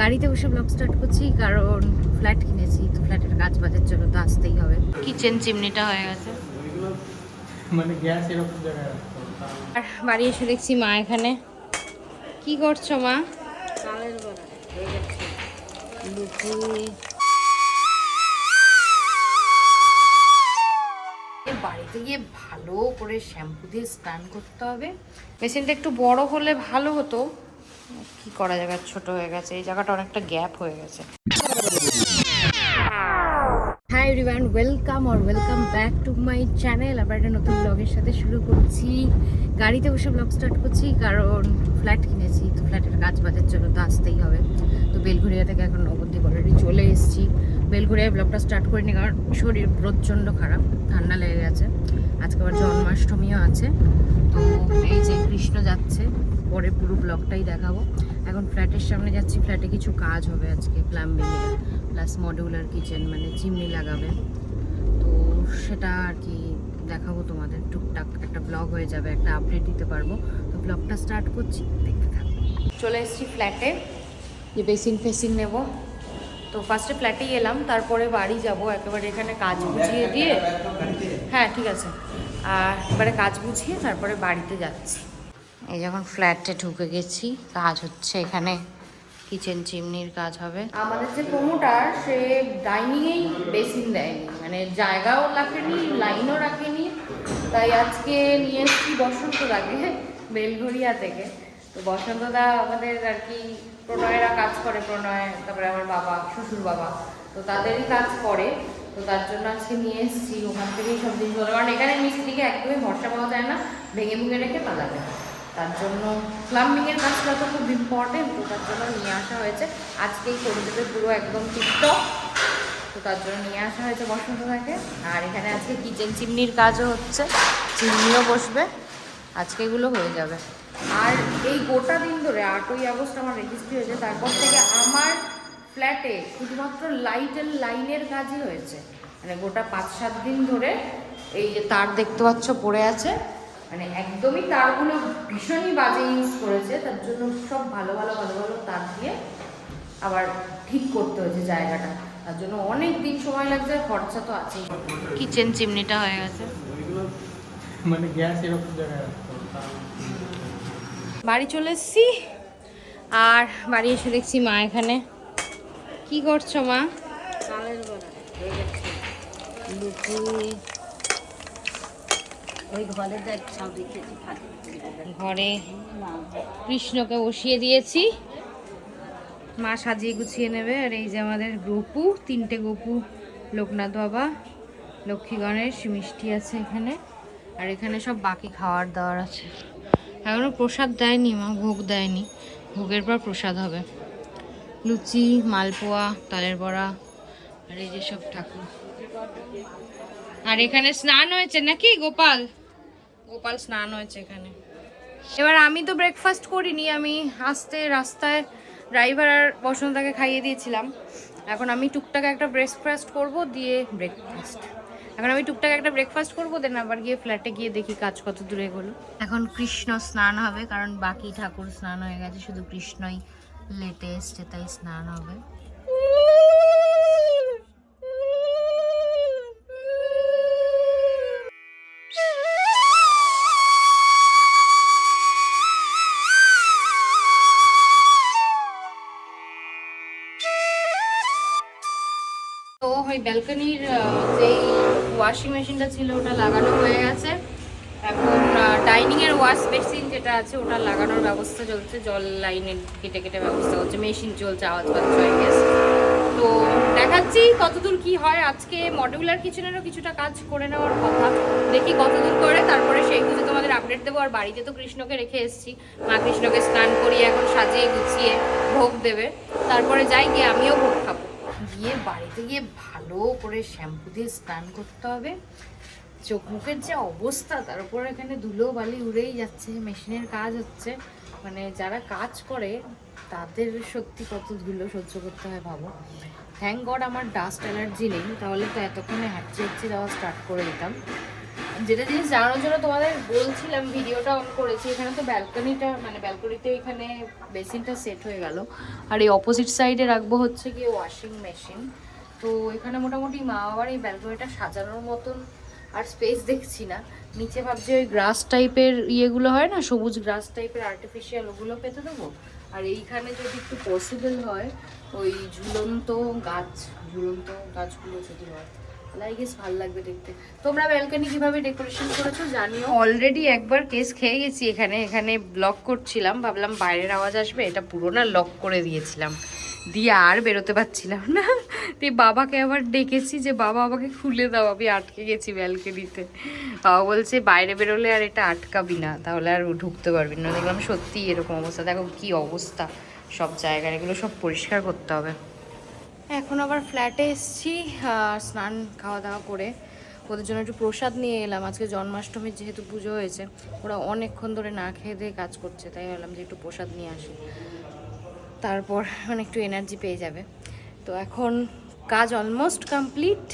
গাড়িতে বসে blog start করছি কারণ ফ্ল্যাট কিনেছি তো ফ্ল্যাটের কাজ বাজের জন্য তো আসতেই হবে। কিচেন চিমনিটা হয়ে গেছে। মানে গ্যাস এরকম জায়গায় আর বাড়ি এসে দেখছি মা এখানে। কি করছ মা? চালের বড়া। বাড়িতে গিয়ে ভালো করে শ্যাম্পু দিয়ে স্নান করতে হবে। মেশিনটা একটু বড় হলে ভালো হতো। কি করা যাবে? ছোট হয়ে গেছে। এই জায়গাটা অনেকটা গ্যাপ হয়ে গেছে। Hi everyone welcome or welcome back to my channel আবার একটা নতুন ব্লগের সাথে শুরু করছি। গাড়িতে বসে ব্লগ স্টার্ট করছি, কারণ ফ্ল্যাট কিনেছি, তো ফ্ল্যাটের কাজ বাজের জন্য তো আসতেই হবে। তো বেলঘরিয়া থেকে এখন নবদ্বীপ অলরেডি চলে এসেছি। বেলঘরিয়ায় ব্লগটা স্টার্ট করিনি, কারণ শরীর প্রচণ্ড খারাপ, ঠান্ডা লেগে গেছে। আজকে আবার জন্মাষ্টমীও আছে। তো এই যে কৃষ্ণ যাচ্ছে পরে পুরো ব্লগটাই দেখাবো। এখন ফ্ল্যাটের সামনে যাচ্ছি, ফ্ল্যাটে কিছু কাজ হবে আজকে প্লাম্বিংয়ের প্লাস মডিউলার কিচেন মানে চিমনি লাগাবে। তো সেটা আর কি দেখাবো তোমাদের, টুকটাক একটা ব্লগ হয়ে যাবে, একটা আপডেট দিতে পারব। তো ব্লগটা স্টার্ট করছি, দেখতে থাকো। চলে এসেছি ফ্ল্যাটে যে বেসিন ফেসিন নেব। তো ফার্স্টে ফ্ল্যাটেই এলাম, তারপরে বাড়ি যাব, একেবারে এখানে কাজ বুঝিয়ে দিয়ে। হ্যাঁ ঠিক আছে। আর এবারে কাজ বুঝিয়ে তারপরে বাড়িতে যাচ্ছি। এই যখন ফ্ল্যাটে ঢুকে গেছি, কাজ হচ্ছে এখানে। কিচেন চিমনির কাজ হবে। আমাদের যে প্রমোটার, সে ডাইনিংয়েই বেসিন দেয়নি। মানে জায়গাও রাখেনি, লাইনও রাখেনি। তাই আজকে নিয়ে এসেছি বসন্ত লাগে বেলঘরিয়া থেকে। তো বসন্তদা আমাদের আর কি, প্রণয়েরা কাজ করে, প্রণয়, তারপরে আমার বাবা, শ্বশুর বাবা। তো তাদেরই কাজ করে। তো তার জন্য আজকে নিয়ে এসেছি। ওখান থেকেই সব জিনিসগুলো কারণ এখানে মিস্ত্রিকে একদমই ভরসা পাওয়া যায় না। ভেঙে ভুঙে রেখে পালাবে। তার জন্য প্লাম্বিংয়ের কাজটা তো খুব ইম্পর্টেন্ট তো তার জন্য নিয়ে আসা হয়েছে। আজকেই করে দেবে পুরো একদম টিকটক তো তার জন্য নিয়ে আসা হয়েছে বসন্ত থাকে আর এখানে আজকে কিচেন চিমনির কাজও হচ্ছে। চিমনিও বসবে। আজকে এগুলো হয়ে যাবে। আর এই গোটা দিন ধরে, আটই আগস্ট আমার রেজিস্ট্রি হয়েছে, তারপর থেকে আমার ফ্ল্যাটে শুধুমাত্র লাইটের লাইনের কাজই হয়েছে। মানে গোটা পাঁচ সাত দিন ধরে এই যে তার দেখতে পাচ্ছ পড়ে আছে। মানে একদমই তারগুলো ভীষণই বাজে ইউজ করেছে তার জন্য সব ভালো ভালো ভালো ভালো তার দিয়ে আবার ঠিক করতে হয়েছে জায়গাটা। তার জন্য অনেক দিন সময় লাগছে খরচা তো আছেই। কিচেন চিমনিটা হয়ে গেছে। মানে গ্যাস এরকম জায়গায় বাড়ি চলে এসেছি আর বাড়ি এসে দেখছি মা এখানে। কি করছ মা? চালের বড়া। হয়ে গেছে ঘরে কৃষ্ণকে বসিয়ে দিয়েছি। মা সাজিয়ে গুছিয়ে নেবে। আর এই যে আমাদের গপু, তিনটে গপু, লোকনাথ বাবা, লক্ষ্মী গণেশ, মিষ্টি আছে এখানে। আর এখানে সব বাকি খাওয়ার দাওয়ার আছে। এখনও প্রসাদ দেয়নি মা, ভোগ দেয়নি। ভোগের পর প্রসাদ হবে। লুচি, মালপোয়া, তালের বড়া, আর এই যে সব ঠাকুর। আর এখানে স্নান হয়েছে নাকি, গোপাল? গোপাল স্নান হয়েছে এখানে। এবার আমি তো ব্রেকফাস্ট করিনি, আমি আসতে রাস্তায় ড্রাইভার আর বসন্তকে খাইয়ে দিয়েছিলাম। এখন আমি টুকটাক একটা ব্রেকফাস্ট করব, দিয়ে ব্রেকফাস্ট এখন আমি টুকটাক একটা ব্রেকফাস্ট করব দেন আবার গিয়ে ফ্ল্যাটে গিয়ে দেখি কাজ কত দূরে গেলো এখন কৃষ্ণ স্নান হবে, কারণ বাকি ঠাকুর স্নান হয়ে গেছে, শুধু কৃষ্ণই লেটে এসছে, তাই স্নান হবে। ওই ব্যালকনির যেই ওয়াশিং মেশিনটা ছিল ওটা লাগানো হয়ে গেছে। এখন ডাইনিংয়ের ওয়াশ বেসিন যেটা আছে ওটা লাগানোর ব্যবস্থা চলছে। জল লাইনের কেটে কেটে ব্যবস্থা হচ্ছে। মেশিন চলছে আওয়াজ পাচ্ছ আই গেস তো দেখাচ্ছি কতদূর কি হয়। আজকে মডিউলার কিচেনেরও কিছুটা কাজ করে নেওয়ার কথা। দেখি কতদূর করে। তারপরে সেই বুঝে তোমাদের আপডেট দেবো। আর বাড়িতে তো কৃষ্ণকে রেখে এসেছি। মা কৃষ্ণকে স্নান করিয়ে এখন সাজিয়ে গুছিয়ে ভোগ দেবে। তারপরে যাই গিয়ে আমিও ভোগ গিয়ে বাড়িতে গিয়ে ভালো করে শ্যাম্পু দিয়ে স্নান করতে হবে। চোখ মুখের যে অবস্থা, তার উপর এখানে ধুলো বালি উড়েই যাচ্ছে, মেশিনের কাজ হচ্ছে। মানে যারা কাজ করে, তাদের সত্যি কত ধুলো সহ্য করতে হয় ভাবো। থ্যাংক গড আমার ডাস্ট অ্যালার্জি নেই, তাহলে তো এতক্ষণে হাঁচি হাঁচি দেওয়া স্টার্ট করে দিতাম। যেটা জিনিস জানানোর জন্য তোমাদের বলছিলাম, ভিডিওটা অন করেছি। এখানে তো ব্যালকনিটা মানে ব্যালকনিতে এখানে বেসিনটা সেট হয়ে গেল। আর এই অপোজিট সাইডে রাখব হচ্ছে গিয়ে ওয়াশিং মেশিন তো এখানে মোটামুটি মা বাবার এই ব্যালকনিটা সাজানোর মতন আর স্পেস দেখছি না। নিচে ভাবছি ওই গ্রাস টাইপের ইয়েগুলো হয় না, সবুজ গ্রাস টাইপের আর্টিফিশিয়াল ওগুলো পেতে দেবো? আর এইখানে যদি একটু পসিবল হয়, ওই ঝুলন্ত গাছ, ঝুলন্ত গাছগুলো যদি হয়। ভালো লাগবে দেখতে। তোমরা ব্যালকনি কীভাবে ডেকোরেশন করেছ জানিও। অলরেডি একবার কেস খেয়ে গেছি এখানে এখানে ব্লক করছিলাম, ভাবলাম বাইরের আওয়াজ আসবে, এটা লক করে দিয়েছিলাম। দিয়ে আর বেরোতে পারছিলাম না। বাবাকে আবার ডেকেছি যে, বাবা, আমাকে খুলে দাও, আমি আটকে গেছি ব্যালকনিতে বাবা বলছে, বাইরে বেরোলে আর এটা আটকাবি না, তাহলে আর ঢুকতে পারবি না। দেখলাম সত্যি এরকম অবস্থা, দেখো কি অবস্থা। সব জায়গার এগুলো সব পরিষ্কার করতে হবে। এখন আবার ফ্ল্যাটে এসেছি স্নান খাওয়া দাওয়া করে। ওদের জন্য একটু প্রসাদ নিয়ে এলাম। আজকে জন্মাষ্টমীর যেহেতু পুজো হয়েছে, ওরা অনেকক্ষণ ধরে না খেয়ে দিয়ে কাজ করছে, তাই ভাবলাম যে একটু প্রসাদ নিয়ে আসি। তারপর মানে একটু এনার্জি পেয়ে যাবে। তো এখন কাজ অলমোস্ট কমপ্লিট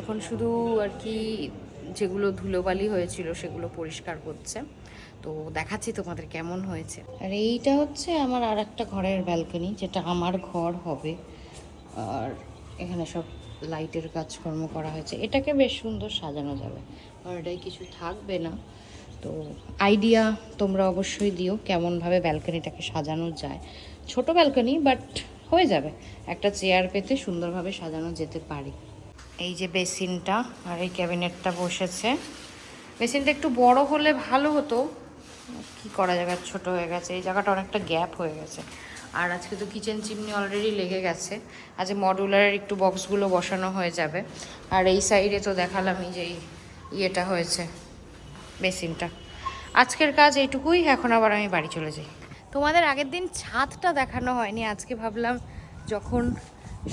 এখন শুধু আর কি যেগুলো ধুলোবালি হয়েছিল সেগুলো পরিষ্কার করছে। তো দেখাচ্ছি তোমাদের কেমন হয়েছে। আর এইটা হচ্ছে আমার আর একটা ঘরের ব্যালকনি যেটা আমার ঘর হবে। আর এখানে সব লাইটের কাজকর্ম করা হয়েছে। এটাকে বেশ সুন্দর সাজানো যাবে। আর এটাই কিছু থাকবে না। তো আইডিয়া তোমরা অবশ্যই দিও কেমনভাবে ব্যালকনিটাকে সাজানো যায়। ছোট ব্যালকনি বাট হয়ে যাবে। একটা চেয়ার পেতে সুন্দরভাবে সাজানো যেতে পারে। এই যে বেসিনটা আর এই ক্যাবিনেটটা বসেছে। বেসিনটা একটু বড় হলে ভালো হতো। কি করা যাবে? ছোট হয়ে গেছে। এই জায়গাটা অনেকটা গ্যাপ হয়ে গেছে। আর আজকে তো কিচেন চিমনি অলরেডি লেগে গেছে। আজ মডুলারের একটু বক্সগুলো বসানো হয়ে যাবে। আর এই সাইডে তো দেখালামই যে ইয়েটা হয়েছে, বেসিনটা। আজকের কাজ এইটুকুই, এখন আবার আমি বাড়ি চলে যাই। তোমাদের আগের দিন ছাদটা দেখানো হয়নি, আজকে ভাবলাম যখন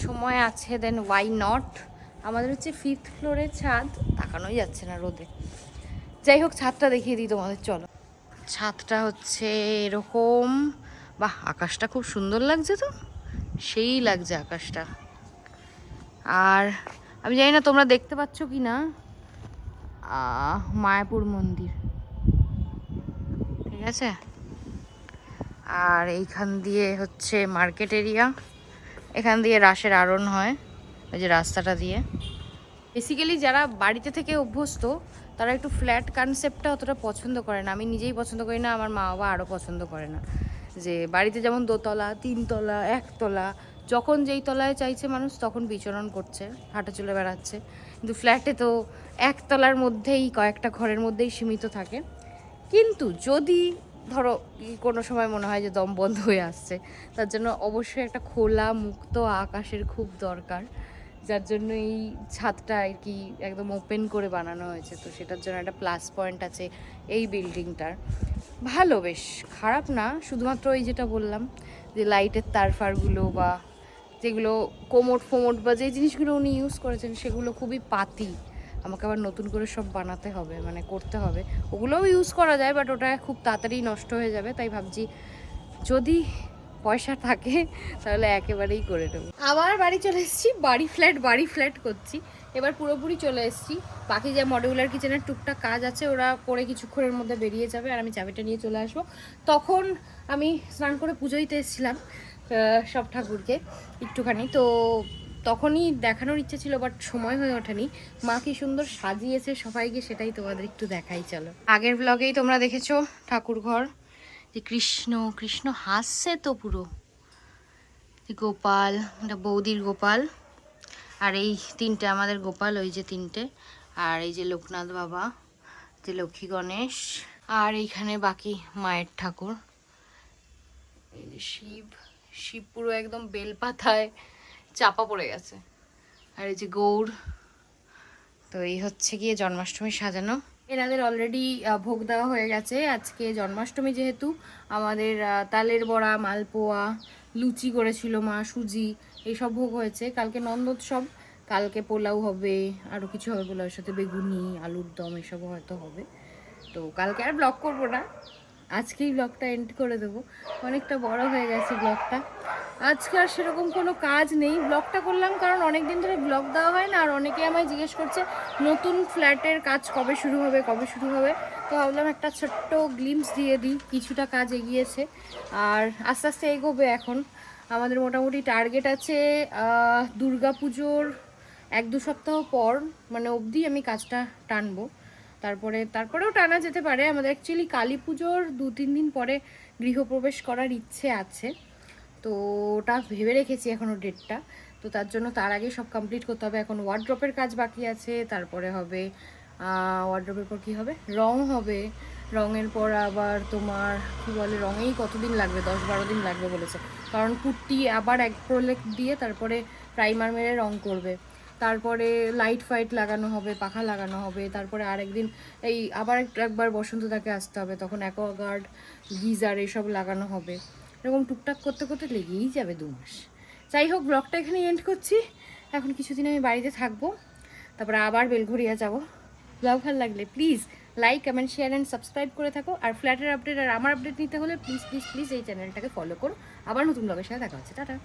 সময় আছে দেন ওয়াই নট আমাদের হচ্ছে ফিফথ ফ্লোরের ছাদ, তাকানোই যাচ্ছে না রোদে। যাই হোক, ছাদটা দেখিয়ে দিই তোমাদের, চলো। ছাদটা হচ্ছে এরকম বাহ, আকাশটা খুব সুন্দর লাগছে তো? সেই লাগছে আকাশটা। আর আমি জানি না তোমরা দেখতে পাচ্ছ কি না মায়াপুর মন্দির। ঠিক আছে? আর এইখান দিয়ে হচ্ছে মার্কেট এরিয়া। এখান দিয়ে রাসের আড়ন হয়, ওই যে রাস্তাটা দিয়ে। বেসিক্যালি যারা বাড়িতে থেকে অভ্যস্ত, তারা একটু ফ্ল্যাট কনসেপ্টটা অতটা পছন্দ করে না। আমি নিজেই পছন্দ করি না, আমার মা বাবা আরও পছন্দ করে না। যে বাড়িতে যেমন দোতলা, তিনতলা, একতলা, যখন যেই তলায় চাইছে মানুষ তখন বিচরণ করছে, হাঁটা চলে বেড়াচ্ছে। কিন্তু ফ্ল্যাটে তো একতলার মধ্যেই, কয়েকটা ঘরের মধ্যেই সীমিত থাকে। কিন্তু যদি ধরো কোনো সময় মনে হয় যে দম বন্ধ হয়ে আসছে, তার জন্য অবশ্যই একটা খোলা মুক্ত আকাশের খুব দরকার। যার জন্য এই ছাদটা আর কি একদম ওপেন করে বানানো হয়েছে। তো সেটার জন্য একটা প্লাস পয়েন্ট আছে এই বিল্ডিংটার ভালো, বেশ। খারাপ না, শুধুমাত্র ওই যেটা বললাম যে লাইটের তার ফারগুলো বা যেগুলো কোমোট ফোমোট বা যে জিনিসগুলো উনি ইউজ করেছেন, সেগুলো খুবই পাতি। আমাকে আবার নতুন করে সব বানাতে হবে মানে করতে হবে। ওগুলোও ইউজ করা যায় বাট ওটা খুব তাড়াতাড়ি নষ্ট হয়ে যাবে, তাই ভাবছি যদি পয়সা থাকে, তাহলে একেবারেই করে নেব। আবার বাড়ি চলে এসেছি, বাড়ি ফ্ল্যাট বাড়ি ফ্ল্যাট করছি। এবার পুরোপুরি চলে এসেছি। বাকি যে মডিউলার কিচেনের টুকটাক কাজ আছে, ওরা করে কিছুক্ষণের মধ্যে বেরিয়ে যাবে আর আমি চাবিটা নিয়ে চলে আসব। তখন আমি স্নান করে পুজো দিতে এসেছিলাম সব ঠাকুরকে একটুখানি। তো তখনই দেখানোর ইচ্ছে ছিল বাট সময় হয়ে ওঠেনি। মা কি সুন্দর সাজিয়েছে সবাইকে, সেটাই তোমাদের একটু দেখাই, চলো। আগের ব্লগেই তোমরা দেখেছ ঠাকুর ঘর যে কৃষ্ণ কৃষ্ণ হাসছে তো পুরো। গোপাল বৌদির গোপাল। আর এই তিনটে, আমাদের গোপাল, ওই যে তিনটে, আর এই যে লোকনাথ বাবা, যে লক্ষ্মী গণেশ, আর এইখানে বাকি মায়ের ঠাকুর। এই যে শিব শিব পুরো একদম বেলপাতায় চাপা পড়ে গেছে। আর এই যে গৌর, তো এই হচ্ছে গিয়ে জন্মাষ্টমী সাজানো। এনাদের অলরেডি ভোগ দেওয়া হয়ে গেছে। আজকে জন্মাষ্টমী যেহেতু, আমাদের তালের বড়া, মালপোয়া লুচি করেছিল মা, সুজি এইসব ভোগ হয়েছে। কালকে নন্দোৎসব, কালকে পোলাও হবে আরও কিছু হবে পোলাওর সাথে বেগুনি, আলুর দম, এসবও হয়তো হবে। তো কালকে আর ব্লগ করব না। আজকেই ব্লগটা এন্ড করে দেবো। অনেকটা বড় হয়ে গেছে ব্লগটা আজকে আর সেরকম কোনো কাজ নেই। ব্লগটা করলাম কারণ অনেক দিন ধরে ব্লগ দেওয়া হয় না। আর অনেকে আমায় জিজ্ঞেস করছে, নতুন ফ্ল্যাটের কাজ কবে শুরু হবে, কবে শুরু হবে? তো ভাবলাম একটা ছোট্ট গ্লিমস দিয়ে দিই, কিছুটা কাজ এগিয়েছে। আর আস্তে আস্তে এগোবে এখন। আমাদের মোটামুটি টার্গেট আছে দুর্গা পুজোর এক দু সপ্তাহ পর মানে অবধি আমি কাজটা টানবো। তারপরে, তারপরেও টানা যেতে পারে। আমাদের অ্যাকচুয়ালি কালী পুজোর দু তিন দিন পরে গৃহপ্রবেশ করার ইচ্ছে আছে। তো ওটা ভেবে রেখেছি এখনও ডেটটা তো তার জন্য তার আগে সব কমপ্লিট করতে হবে। এখন ওয়ার্ড্রপের কাজ বাকি আছে। তারপরে হবে ওয়ার্ড্রপের পর কী হবে? রং হবে। রঙের পর আবার তোমার, কি বলে, রঙেই কতদিন লাগবে? দশ বারো দিন লাগবে বলেছে। কারণ পুট্টি আবার এক প্রোলেক্ট দিয়ে তারপরে প্রাইমার মেরে রং করবে। তারপরে লাইট ফাইট লাগানো হবে, পাখা লাগানো হবে। তারপরে আরেকদিন এই আবার একবার বসন্তদাকে আসতে হবে। তখন অ্যাকোয়াগার্ড গিজার এসব লাগানো হবে। এরকম টুকটাক করতে করতে লেগেই যাবে দু মাস। যাই হোক ব্লগটা এখানে এন্ড করছি। এখন কিছুদিন আমি বাড়িতে থাকব। তারপরে আবার বেলঘরিয়া যাব। ব্লগ ভালো লাগলে please like comment share and subscribe করে থাকো। আর ফ্ল্যাটের আপডেট আর আমার আপডেট নিতে হলে প্লিজ প্লিজ প্লিজ এই চ্যানেলটাকে ফলো করো। আবার নতুন ব্লগের সাথে দেখা হচ্ছে। টাটা।